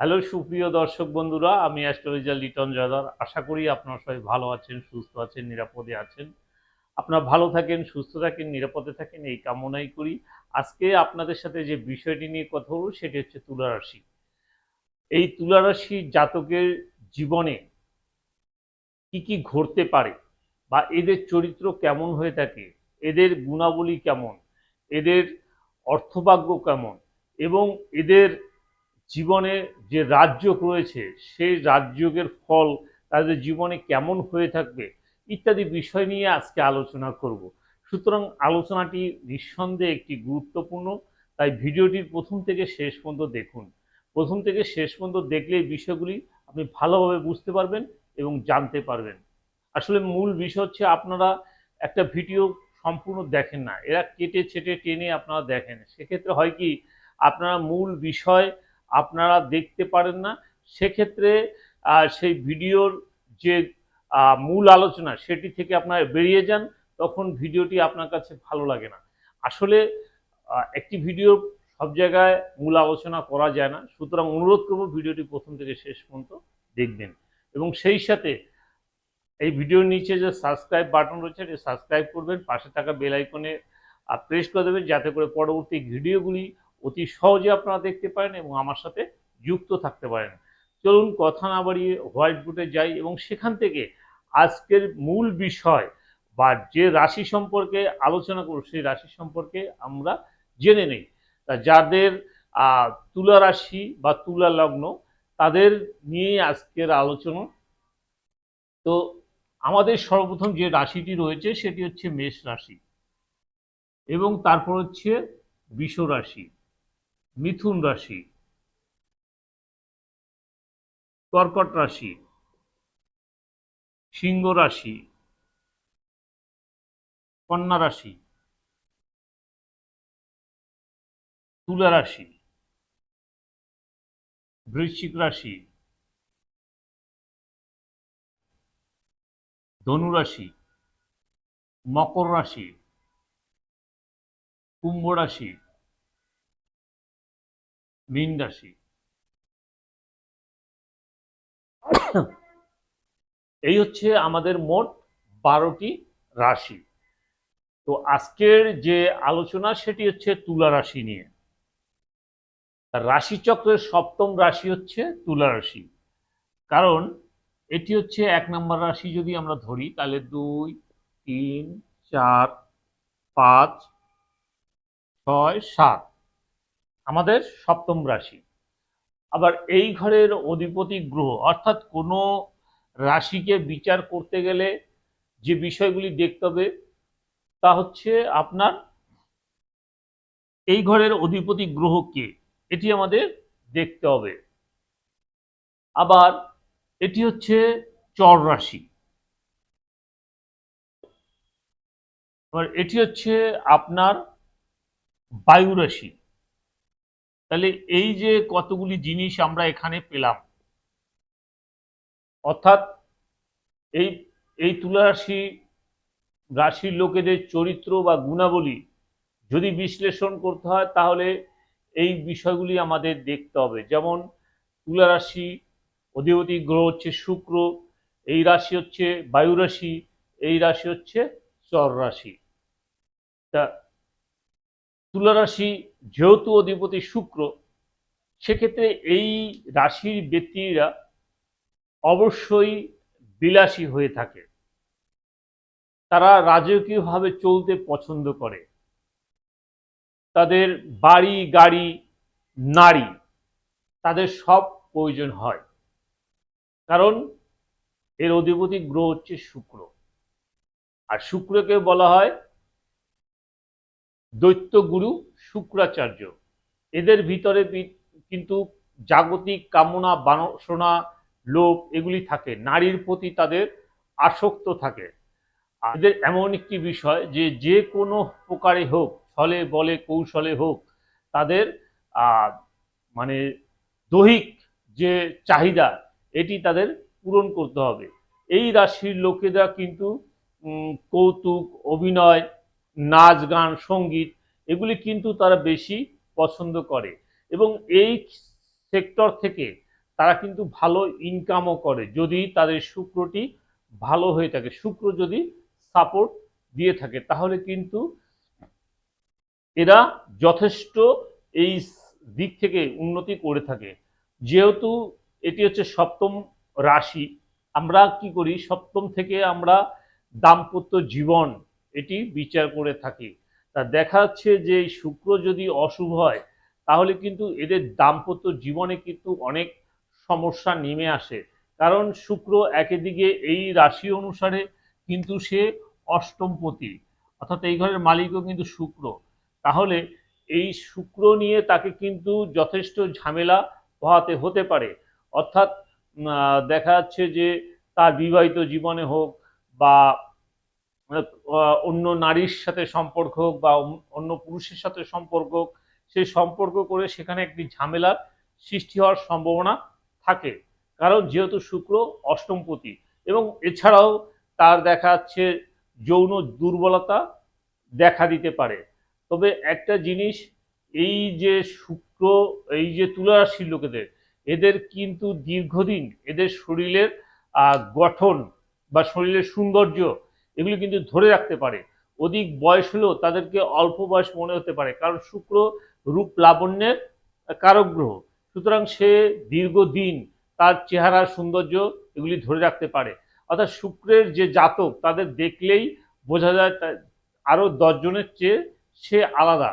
Hello, সুপ্রিয় দর্শক বন্ধুরা, আমি অ্যাস্ট্রোলজার লিটন জয়দার আশা করি আপনারা সবাই ভালো আছেন, সুস্থ আছেন, নিরাপদে আছেন। আপনারা ভালো থাকেন, সুস্থ থাকেন, নিরাপদে থাকেন, এই কামনাই করি। আজকে আপনাদের সাথে যে বিষয়টি নিয়ে কথা বলব, সেটি হচ্ছে তুলা রাশি। এই তুলা রাশি জাতকের জীবনে কি কি ঘটতে পারে বা এদের চরিত্র কেমন হয়ে থাকে, এদের গুণাবলী কেমন, এদের অর্থভাগ্য কেমন, এবং এদের জীবনে যে রাজযোগ রয়েছে, সেই রাজযোগের ফল তাদের জীবনে কেমন হয়ে থাকবে ইত্যাদি বিষয় নিয়ে আজকে আলোচনা করব। সুতরাং আলোচনাটি নিঃসন্দেহে একটি গুরুত্বপূর্ণ, তাই ভিডিওটির প্রথম থেকে শেষ পর্যন্ত দেখুন। প্রথম থেকে শেষ পর্যন্ত দেখলে বিষয়গুলি আপনি ভালোভাবে বুঝতে পারবেন এবং জানতে পারবেন। আসলে মূল বিষয় হচ্ছে আপনারা একটা ভিডিও সম্পূর্ণ দেখেন না। এরা কেটে ছেটে টেনে আপনারা দেখেন। সেক্ষেত্রে হয় কি, আপনারা মূল বিষয় আপনারা দেখতে পারেন না, সেক্ষেত্রে সেই ভিডিওর যে মূল আলোচনা সেটি থেকে আপনারা বেরিয়ে যান, তখন ভিডিওটি আপনার কাছে ভালো লাগে না। আসলে একটি ভিডিও সব জায়গায় মূল আলোচনা করা যায় না। সুতরাং অনুরোধ করব ভিডিওটি প্রথম থেকে শেষ পর্যন্ত দেখবেন। এবং সেই সাথে, এই ভিডিওর নিচে যে সাবস্ক্রাইব বাটন রয়েছে, এটি সাবস্ক্রাইব করবেন, পাশে থাকা বেল আইকনে প্রেস করে দেবেন, যাতে করে পরবর্তী ভিডিওগুলি অতি সহজে আপনারা দেখতে পারেন এবং আমার সাথে যুক্ত থাকতে পারেন। চলুন কথা না বাড়িয়ে হোয়াইট বোর্ডে যাই এবং সেখান থেকে আজকের মূল বিষয় বা যে রাশি সম্পর্কে আলোচনা করব, সেই রাশি সম্পর্কে আমরা জেনে নেই। তা যাদের তুলা রাশি বা তুলা লগ্ন, তাদের নিয়ে আজকের আলোচনা। তো আমাদের সর্বপ্রথম যে রাশিটি রয়েছে, সেটি হচ্ছে মেষ রাশি এবং তারপর হচ্ছে বিষ রাশি। মিথুন রাশি, কর্কট রাশি, সিংহ রাশি, কন্যা রাশি, তুলা রাশি, বৃশ্চিক রাশি, ধনু রাশি, মকর রাশি, কুম্ভ রাশি মীন রাশি। এই হচ্ছে আমাদের মোট বারোটি রাশি। তো আজকের যে আলোচনা সেটি হচ্ছে তুলা রাশি নিয়ে। রাশিচক্রের সপ্তম রাশি হচ্ছে তুলা রাশি। কারণ এটি হচ্ছে এক নম্বর রাশি যদি আমরা ধরি, তাহলে দুই, তিন, চার, পাঁচ, ছয়, সাত। আমাদের সপ্তম রাশি। আবার এই ঘরের অধিপতি গ্রহ, অর্থাৎ কোনো রাশিকে বিচার করতে গেলে যে বিষয়গুলি দেখতে হবে, তা হচ্ছে আপনার এই ঘরের অধিপতি গ্রহ কে এটি আমাদের দেখতে হবে। আবার এটি হচ্ছে চর রাশি। এটি হচ্ছে আপনার বায়ু রাশি। তাহলে এই যে কতগুলি জিনিস আমরা এখানে পেলাম, অর্থাৎ এই এই তুলা রাশি রাশির লোকেদের চরিত্র বা গুণাবলী যদি বিশ্লেষণ করতে হয়, তাহলে এই বিষয়গুলি আমাদের দেখতে হবে। যেমন তুলা রাশি অধিপতি গ্রহ হচ্ছে শুক্র, এই রাশি হচ্ছে বায়ু রাশি এই রাশি হচ্ছে চর রাশি তা তুলা রাশি যেহেতু অধিপতি শুক্র, সেক্ষেত্রে এই রাশির ব্যক্তিরা অবশ্যই বিলাসী হয়ে থাকে। তারা রাজকীয়ভাবে চলতে পছন্দ করে। তাদের বাড়ি, গাড়ি, নারী, তাদের সব প্রয়োজন হয়। কারণ এর অধিপতি গ্রহ হচ্ছে শুক্র। আর শুক্রকে বলা হয় দৈত্যগুরু শুক্রাচার্য। এদের ভিতরে কিন্তু জাগতিক কামনা, বাসনা, লোভ এগুলি থাকে। নারীর প্রতি তাদের আসক্ত থাকে। এদের এমন একটি বিষয় যে যে কোনো প্রকারে হোক, ছলে বলে, কৌশলে হোক, তাদের মানে দৈহিক যে চাহিদা, এটি তাদের পূরণ করতে হবে। এই রাশির লোকেরা কিন্তু কৌতুক, অভিনয় নাচ, গান, সংগীত, এগুলি কিন্তু তারা বেশি পছন্দ করে। এবং এই সেক্টর থেকে তারা কিন্তু ভালো ইনকামও করে, যদি তাদের শুক্রটি ভালো হয়ে থাকে, শুক্র যদি সাপোর্ট দিয়ে থাকে, তাহলে কিন্তু এরা যথেষ্ট এই দিক থেকে উন্নতি করে থাকে। যেহেতু এটি হচ্ছে সপ্তম রাশি, আমরা কি করি? সপ্তম থেকে আমরা দাম্পত্য জীবন এটি বিচার করে থাকি। তা দেখা যাচ্ছে যে শুক্র যদি অশুভ হয়, তাহলে কিন্তু এদের দাম্পত্য জীবনে কিন্তু অনেক সমস্যা নেমে আসে। কারণ শুক্র একদিকে এই রাশি অনুসারে কিন্তু সে অষ্টমপতি, অর্থাৎ এই ঘরের মালিকও কিন্তু শুক্র। তাহলে এই শুক্র নিয়ে তাকে কিন্তু যথেষ্ট ঝামেলা পোহাতে হতে পারে। অর্থাৎ দেখা যাচ্ছে যে তার বিবাহিত জীবনে হোক বা অন্য নারীর সাথে সম্পর্ক হোক বা অন্য- পুরুষের সাথে সম্পর্ক হোক সেই সম্পর্ক করে সেখানে একটি ঝামেলার সৃষ্টি হওয়ার সম্ভাবনা থাকে। কারণ যেহেতু শুক্র অষ্টমপতি এবং এছাড়াও তার দেখা যাচ্ছে যৌন দুর্বলতা দেখা দিতে পারে। তবে একটা জিনিস, এই যে শুক্র, এই যে তুলা রাশির লোকেদের, এদের কিন্তু দীর্ঘদিন এদের শরীরের গঠন বা শরীরের সৌন্দর্য এগুলি কিন্তু ধরে রাখতে পারে। অধিক বয়স হলেও তাদেরকে অল্প বয়স মনে হতে পারে, কারণ শুক্র রূপ লাবণ্যের কারক গ্রহ। সুতরাং সে দীর্ঘদিন তার চেহারার সৌন্দর্য এগুলি ধরে রাখতে পারে। অর্থাৎ শুক্রের যে জাতক, তাদের দেখলেই বোঝা যায় আরও দশজনের চেয়ে সে আলাদা।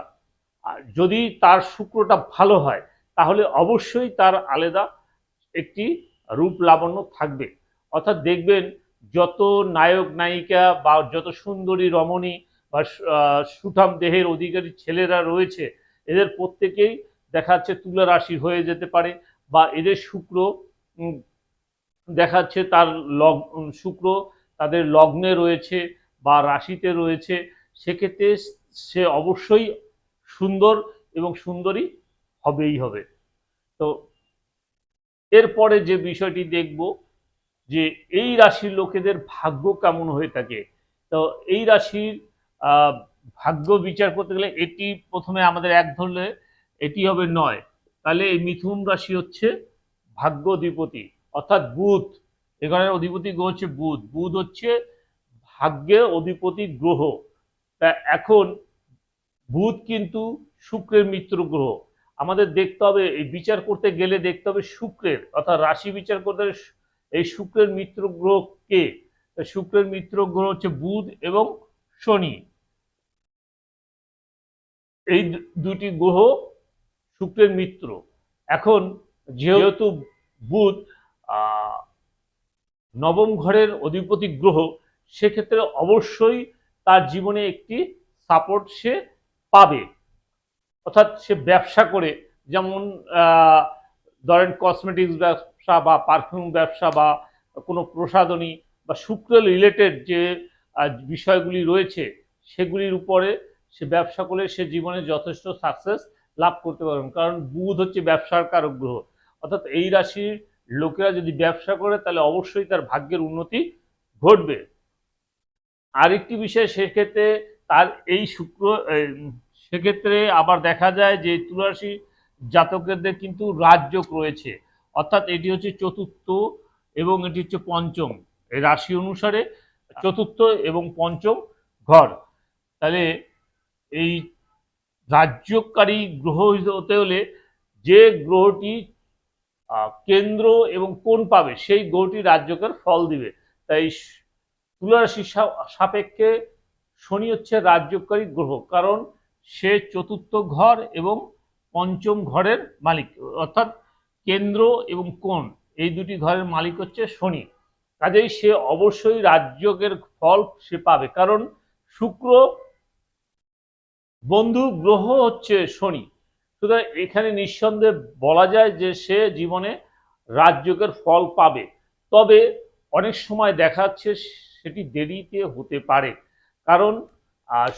যদি তার শুক্রটা ভালো হয়, তাহলে অবশ্যই তার আলাদা একটি রূপ লাবণ্য থাকবে। অর্থাৎ দেখবেন যত নায়ক, নায়িকা বা যত সুন্দরী, রমণী বা সুঠাম দেহের অধিকারী ছেলেরা রয়েছে, এদের প্রত্যেকেই দেখা যাচ্ছে তুলা রাশি হয়ে যেতে পারে বা এদের শুক্র দেখা যাচ্ছে তার লগ শুক্র তাদের লগ্নে রয়েছে বা রাশিতে রয়েছে, সেক্ষেত্রে সে অবশ্যই সুন্দর এবং সুন্দরী হবেই হবে। তো এরপরে যে বিষয়টি দেখব যে এই রাশির লোকেদের ভাগ্য কেমন হয়ে থাকে। তো এই রাশির ভাগ্য বিচার করতে গেলে এটি প্রথমে আমাদের এক ধরলে এটি হবে নয়। তাহলে এই মিথুন রাশি হচ্ছে ভাগ্য অধিপতি, অর্থাৎ বুধ। এখানে অধিপতি গ্রহ হচ্ছে বুধ। বুধ হচ্ছে ভাগ্যের অধিপতি গ্রহ। তা এখন বুধ কিন্তু শুক্রের মিত্র গ্রহ। আমাদের দেখতে হবে, এই বিচার করতে গেলে দেখতে হবে শুক্রের, অর্থাৎ রাশি বিচার করতে এই শুক্রের মিত্র গ্রহ কে? শুক্রের মিত্র গ্রহ হচ্ছে বুধ এবং শনি। এই দুটি গ্রহ শুক্রের মিত্র। এখন যেহেতু বুধ নবম ঘরের অধিপতি গ্রহ, সেক্ষেত্রে অবশ্যই তার জীবনে একটি সাপোর্ট সে পাবে। অর্থাৎ সে ব্যবসা করে। যেমন ধরেন কসমেটিক্স ব্যবসা বা পারফিউম ব্যবসা বা কোনো প্রসাধনী বা শুক্র রিলেটেড যে বিষয়গুলি রয়েছে, সেগুলির উপরে সে ব্যবসা করলে সে জীবনে যথেষ্ট সাকসেস লাভ করতে পারবেন কারণ বুধ হচ্ছে ব্যবসার কারক গ্রহ। অর্থাৎ এই রাশির লোকেরা যদি ব্যবসা করে, তাহলে অবশ্যই তার ভাগ্যের উন্নতি ঘটবে। আরেকটি বিষয়, সেক্ষেত্রে তার এই শুক্র সেক্ষেত্রে আবার দেখা যায় যে তুলারাশি জাতকদের কিন্তু রাজযোগ রয়েছে। অর্থাৎ এটি হচ্ছে চতুর্থ এবং এটি হচ্ছে পঞ্চম। এই রাশি অনুসারে চতুর্থ এবং পঞ্চম ঘর। তাহলে এই রাজ্যকারী গ্রহ হতে হলে যে গ্রহটি কেন্দ্র এবং কোন পাবে, সেই গ্রহটি রাজ্যকের ফল দিবে। তাই তুলারাশির সাপেক্ষে শনি হচ্ছে রাজ্যকারী গ্রহ। কারণ সে চতুর্থ ঘর এবং পঞ্চম ঘরের মালিক, অর্থাৎ কেন্দ্র এবং কোণ, এই দুটি ঘরের মালিক হচ্ছে শনি। কাজেই সে অবশ্যই রাজ্যকের ফল সে পাবে, কারণ শুক্র বন্ধু গ্রহ হচ্ছে শনি। সুতরাং এখানে নিঃসন্দেহে বলা যায় যে সে জীবনে রাজযোগের ফল পাবে। তবে অনেক সময় দেখা যাচ্ছে সেটি দেরিতে হতে পারে, কারণ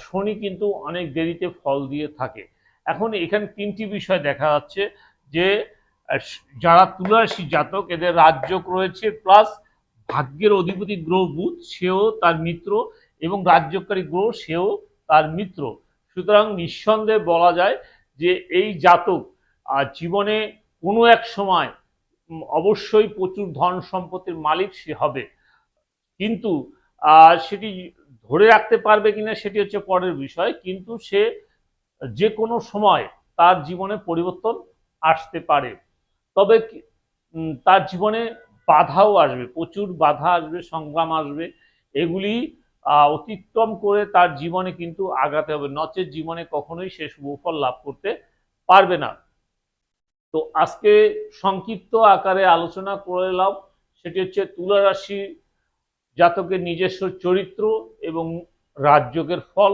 শনি কিন্তু অনেক দেরিতে ফল দিয়ে থাকে। এখন এখানে তিনটি বিষয় দেখা যাচ্ছে যে যারা তুলারাশি জাতক, এদের রাজযোগ রয়েছে, প্লাস ভাগ্যের অধিপতি গ্রহ বুধ, সেও তার মিত্র এবং রাজ্যকারী গ্রহ, সেও তার মিত্র। সুতরাং নিঃসন্দেহে বলা যায় যে এই জাতক জীবনে কোনো এক সময় অবশ্যই প্রচুর ধন সম্পত্তির মালিক সে হবে। কিন্তু সেটি ধরে রাখতে পারবে কিনা সেটি হচ্ছে পরের বিষয়। কিন্তু সে যে কোনো সময় তার জীবনে পরিবর্তন আসতে পারে। তবে তার জীবনে বাধাও আসবে, প্রচুর বাধা আসবে, সংগ্রাম আসবে। এগুলি অতিক্রম করে তার জীবনে কিন্তু আগাতে হবে। নচেত জীবনে কখনোই সে সুফল লাভ করতে পারবে না। তো আজকে সংক্ষিপ্ত আকারে আলোচনা করে এলাম। সেটি হচ্ছে তুলা রাশি জাতকের নিজস্ব চরিত্র এবং রাজযোগের ফল।